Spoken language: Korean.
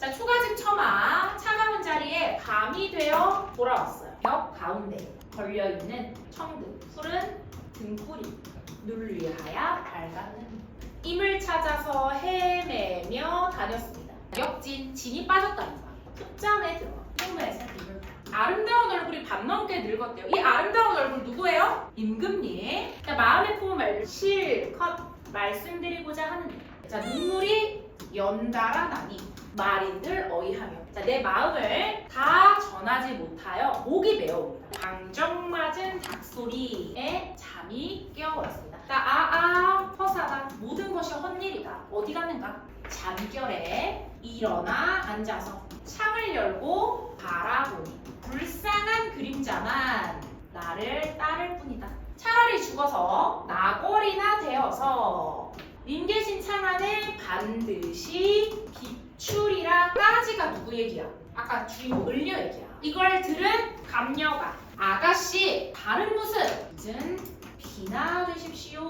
자, 초가집 처마 차가운 자리에 밤이 되어 돌아왔어요. 역 가운데 걸려있는 청등, 푸른 눈을 위하여 밝았는 임을 찾아서 헤매며 다녔습니다. 역진, 진이 빠졌다는 거야. 풋잠에 들어가. 꿈에서 봐. 아름다운 얼굴이 반 넘게 늙었대요. 이 아름다운 얼굴 누구예요? 임금님. 자, 마음에 품은 말 실컷 말씀드리고자 하는데 자, 눈물이 연달아 나니 말인들 어이하며 자, 내 마음을 다 전하지 못하여 목이 메어옵니다. 방정맞은 닭소리에 잠이 깨어버렸습니다. 자, 아아 허사다 모든 것이 헛일이다. 어디 갔는가? 잠결에 일어나 앉아서 창을 열고 바라보니 불쌍한 그림자만 나를 따를 뿐이다. 차라리 죽어서 나골이나 되어서 님 계신 창 안에 반드시 까지가 누구 얘기야? 아까 주인공 을려 얘기야. 이걸 들은 감녀가 아가씨 다른 무슨 이젠 비나 되십시오가 감녀의